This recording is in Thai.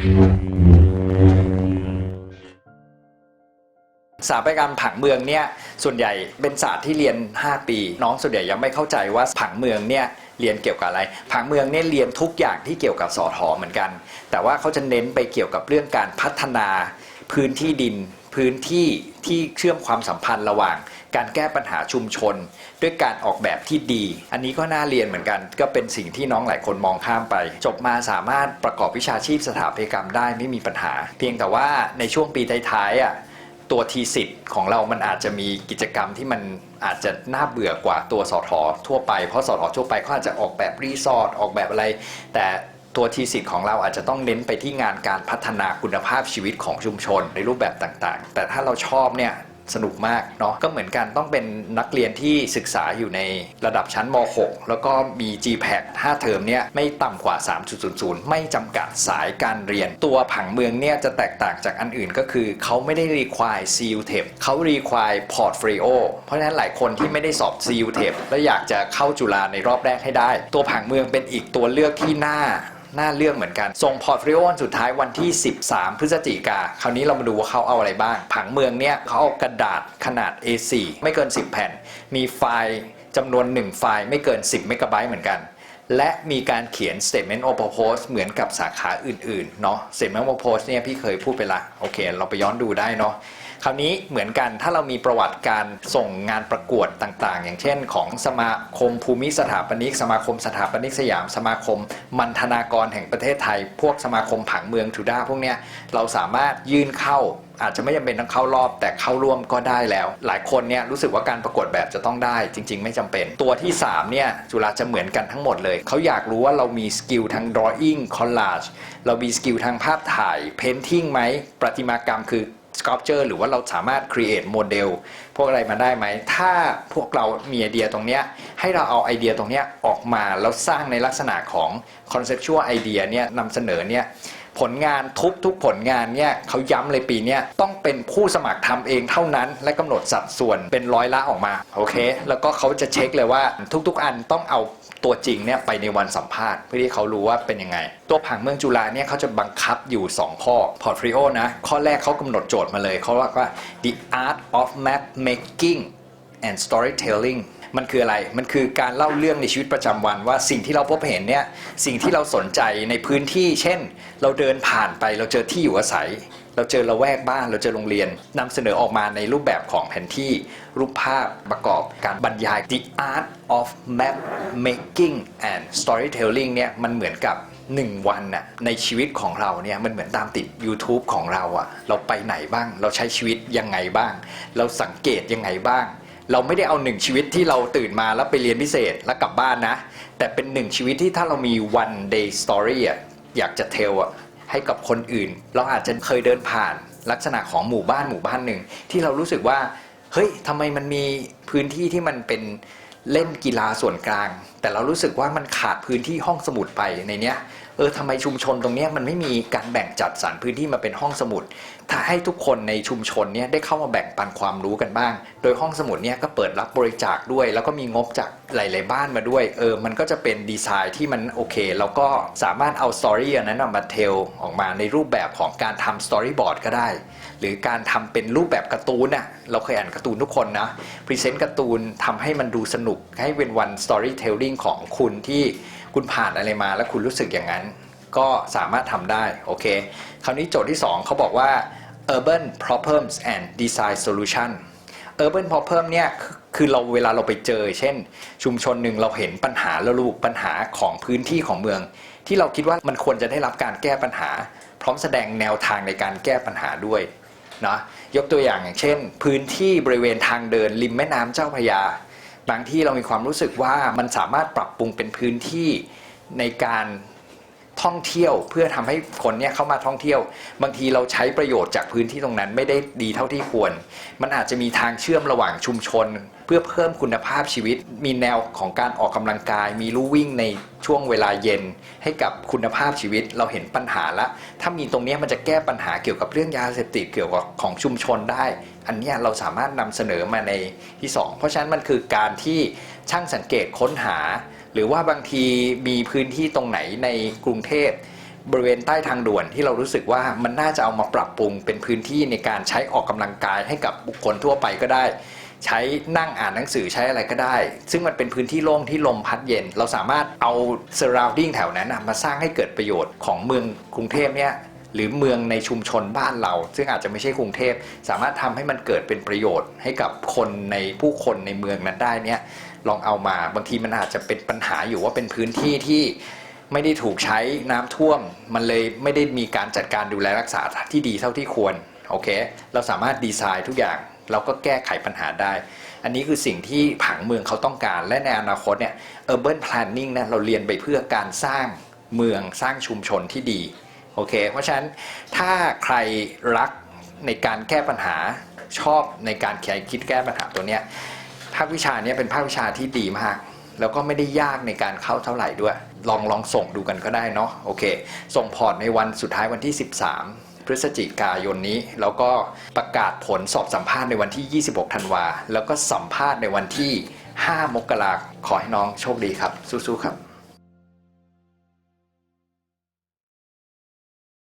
สถาปัตยกรรมผังเมืองเนี่ยส่วนใหญ่เป็นศาสตร์ที่เรียน 5 ปี น้องส่วนใหญ่ยังไม่เข้าใจว่าผังเมืองเนี่ยเรียนเกี่ยวกับอะไร ผังเมืองเนี่ยเรียนทุกอย่างที่เกี่ยวกับสอทอเหมือนกัน แต่ว่าเขาจะเน้นไปเกี่ยวกับเรื่องการพัฒนาพื้นที่ดิน พื้นที่ที่เชื่อมความสัมพันธ์ระหว่าง การแก้ปัญหาชุมชน ด้วยการออกแบบที่ดี อันนี้ก็น่าเรียนเหมือนกัน ก็เป็นสิ่งที่น้องหลายคนมองข้ามไป จบมาสามารถประกอบวิชาชีพสถาปัตยกรรมได้ไม่มีปัญหา เพียงแต่ว่าในช่วงปีท้ายๆอะตัวทีสิทธิ์ของเรามันอาจจะมีกิจกรรมที่มันอาจจะน่าเบื่อกว่าตัวสอทอทั่วไป เพราะสอทอทั่วไปเขาอาจจะออกแบบรีสอร์ทออกแบบอะไร แต่ตัวทีสิทธิ์ของเราอาจจะต้องเน้นไปที่งานการพัฒนาคุณภาพชีวิตของชุมชนในรูปแบบต่างๆ แต่ถ้าเราชอบเนี่ย สนุกมากเนาะก็เหมือนกันต้องเป็นนักเรียนที่ศึกษาอยู่ในระดับชั้นม .6 แล้วก็มี GPAC 5 เทอมเนี่ยไม่ต่ำกว่า 3.00 ไม่จำกัดสายการเรียน ตัวผังเมืองเนี่ยจะแตกต่างจากอันอื่นก็คือ เขาไม่ได้ require CU t e p เขา require portfolio เพราะฉะนั้นหลายคนที่ไม่ได้สอบ CU t e p และอยากจะเข้าจุฬาในรอบแรกให้ได้ ตัวผังเมืองเป็นอีกตัวเลือกที่น่า น่าเลือกเหมือนกัน ส่งพอร์ตโฟลิโอสุดท้ายวันที่ 13 พฤศจิกา คราวนี้เรามาดูว่าเขาเอาอะไรบ้าง ผังเมืองเนี่ยเขาเอากระดาษขนาด A4 ไม่เกิน 10 แผ่น มีไฟล์จำนวน 1 ไฟล์ไม่เกิน 10 เมกะไบต์เหมือนกัน และมีการเขียน statement of purpose เหมือนกับสาขาอื่นๆ เนาะ statement of purpose เนี่ยพี่เคยพูดไปละ โอเค เราไปย้อนดูได้เนาะ คราวนี้เหมือนกันถ้าเรามีประวัติการส่งงานประกวดต่างๆ อย่างเช่น ของสมาคมภูมิสถาปนิก สมาคมสถาปนิกสยาม สมาคมมันธนากรแห่งประเทศไทย พวกสมาคมผังเมืองทูด้าพวกเนี้ยเราสามารถยื่นเข้าอาจจะไม่จำเป็นต้องเข้ารอบ แต่เข้าร่วมก็ได้แล้ว หลายคนเนี่ยรู้สึกว่าการประกวดแบบจะต้องได้ จริง ๆ ไม่จำเป็น ตัวที่ 3 เนี่ย จุฬาจะเหมือนกันทั้งหมดเลย เขาอยากรู้ว่าเรามีสกิลทาง drawing collage เรามีสกิลทางภาพถ่าย painting ไหมประติมากรรมคือ สกอปเจอร์หรือว่าเราสามารถ create โมเดลพวกอะไรมาได้ไหม ถ้าพวกเรามีไอเดียตรงเนี้ยให้เราเอาไอเดียตรงเนี้ยออกมาแล้วสร้างในลักษณะของ conceptual idea เนี่ยนำเสนอเนี่ย ผลงานทุกทุกผลงานเนี่ยเขาย้ำเลยปีนี้ต้องเป็นผู้สมัครทำเองเท่านั้น และกำหนดสัดส่วนเป็นร้อยละออกมาโอเค แล้วก็เขาจะเช็คเลยว่าทุกๆ อันต้องเอาตัวจริงเนี่ยไปในวันสัมภาษณ์เพื่อที่เขารู้ว่าเป็นยังไง ตัวผังเมืองจุฬาเนี่ยเขาจะบังคับอยู่ 2 ข้อ portfolio นะ ข้อแรกเขากำหนดโจทย์มาเลยเขาว่าว่า the art of map making and storytelling มันคืออะไร มันคือการเล่าเรื่องในชีวิตประจำวันว่าสิ่งที่เราพบเห็นเนี่ยสิ่งที่เราสนใจในพื้นที่ เช่น เราเดินผ่านไปเราเจอที่อยู่อาศัย เราเจอละแวกบ้านเราเจอโรงเรียนนำเสนอออกมาในรูปแบบของแผนที่รูปภาพประกอบการบรรยาย the art of map making and storytelling เนี่ยมันเหมือนกับ1วันน่ะในชีวิตของเราเนี่ยมันเหมือนตามติด YouTube ของเราอะเราไปไหนบ้าง เราใช้ชีวิตยังไงบ้าง เราสังเกตยังไงบ้าง เราไม่ได้เอาหนึ่งชีวิตที่เราตื่นมาแล้วไปเรียนพิเศษแล้วกลับบ้านนะ แต่เป็นหนึ่งชีวิตที่ถ้าเรามี one day story อะอยากจะเทลอะให้กับคนอื่น เราอาจจะเคยเดินผ่านลักษณะของหมู่บ้านหมู่บ้านหนึ่ง ที่เรารู้สึกว่า เฮ้ยทำไมมันมีพื้นที่ที่มันเป็นเล่นกีฬาส่วนกลาง แต่เรารู้สึกว่ามันขาดพื้นที่ห้องสมุดไปในเนี้ย ออทำไมชุมชนตรงนี้มันไม่มีการแบ่งจัดสรรพื้นที่มาเป็นห้องสมุด ถ้าให้ทุกคนในชุมชนเนี่ยได้เข้ามาแบ่งปันความรู้กันบ้าง โดยห้องสมุดเนี่ยก็เปิดรับบริจาคด้วย แล้วก็มีงบจากหลาย ๆ บ้านมาด้วย เออ มันก็จะเป็นดีไซน์ที่มันโอเค แล้วก็สามารถเอาสตอรี่อันนั้นมาเทลออกมาในรูปแบบของการทำสตอรี่บอร์ดก็ได้ หรือการทำเป็นรูปแบบการ์ตูนน่ะ เราเคยอ่านการ์ตูนทุกคนนะ พรีเซนต์การ์ตูนทำให้มันดูสนุก ให้เป็นวันสตอรี่เทลลิ่งของคุณที่คุณผ่านอะไรมาแล้วคุณรู้สึกอย่างนั้น ก็สามารถทำได้โอเค คราวนี้โจทย์ที่ 2เขาบอกว่า urban problems and design solution urban problem เนี่ยคือเราเวลาเราไปเจอ เช่น ชุมชนหนึ่งเราเห็นปัญหาแล้วรูปปัญหาของพื้นที่ของเมือง ที่เราคิดว่ามันควรจะได้รับการแก้ปัญหา พร้อมแสดงแนวทางในการแก้ปัญหาด้วยนะยกตัวอย่างอย่างเช่น พื้นที่บริเวณทางเดิน ริมแม่น้ำเจ้าพระยา บางที่เรามีความรู้สึกว่ามันสามารถปรับปรุงเป็นพื้นที่ในการ ท่องเที่ยวเพื่อทำให้คนเนี่ยเข้ามาท่องเที่ยว บางทีเราใช้ประโยชน์จากพื้นที่ตรงนั้นไม่ได้ดีเท่าที่ควร มันอาจจะมีทางเชื่อมระหว่างชุมชน เพื่อเพิ่มคุณภาพชีวิต มีแนวของการออกกำลังกาย มีลู่วิ่งในช่วงเวลาเย็น ให้กับคุณภาพชีวิตเราเห็นปัญหาละ ถ้ามีตรงนี้มันจะแก้ปัญหาเกี่ยวกับเรื่องยาเสพติดเกี่ยวกับของชุมชนได้ อันนี้เราสามารถนำเสนอมาในที่สองเพราะฉะนั้นมันคือการที่ช่างสังเกตค้นหา หรือว่าบางทีมีพื้นที่ตรงไหนในกรุงเทพบริเวณใต้ทางด่วนที่เรารู้สึกว่ามันน่าจะเอามาปรับปรุงเป็นพื้นที่ในการใช้ออกกำลังกายให้กับบุคคลทั่วไปก็ได้ ใช้นั่งอ่านหนังสือใช้อะไรก็ได้ ซึ่งมันเป็นพื้นที่โล่งที่ลมพัดเย็น เราสามารถเอา surrounding แถวนั้นมาสร้างให้เกิดประโยชน์ของเมืองกรุงเทพเนี่ยหรือเมืองในชุมชนบ้านเรา ซึ่งอาจจะไม่ใช่กรุงเทพ สามารถทำให้มันเกิดเป็นประโยชน์ให้กับคนในผู้คนในเมืองนั้นได้เนี่ย ลองเอามา บางทีมันอาจจะเป็นปัญหาอยู่ว่าเป็นพื้นที่ที่ไม่ได้ถูกใช้น้ำท่วม มันเลยไม่ได้มีการจัดการดูแลรักษาที่ดีเท่าที่ควรโอเค เราสามารถดีไซน์ทุกอย่างเราก็แก้ไขปัญหาได้ อันนี้คือสิ่งที่ผังเมืองเขาต้องการ และในอนาคตเนี่ย urban planning เนี่ยเราเรียนไปเพื่อการสร้างเมืองสร้างชุมชนที่ดีโอเค เพราะฉะนั้นถ้าใครรักในการแก้ปัญหาชอบในการคิดแก้ปัญหาตัวเนี้ย ภาควิชาเนี้ยเป็นภาควิชาที่ดีมาก แล้วก็ไม่ได้ยากในการเข้าเท่าไหร่ด้วย ลองลองส่งดูกันก็ได้เนาะโอเค ส่งพอร์ตในวันสุดท้ายวันที่ 13พฤศจิกายนนี้ แล้วก็ประกาศผลสอบสัมภาษณ์ในวันที่ 26 ธันวา แล้วก็สัมภาษณ์ในวันที่ 5 มกราคมขอให้น้องโชคดีครับ สู้ๆครับ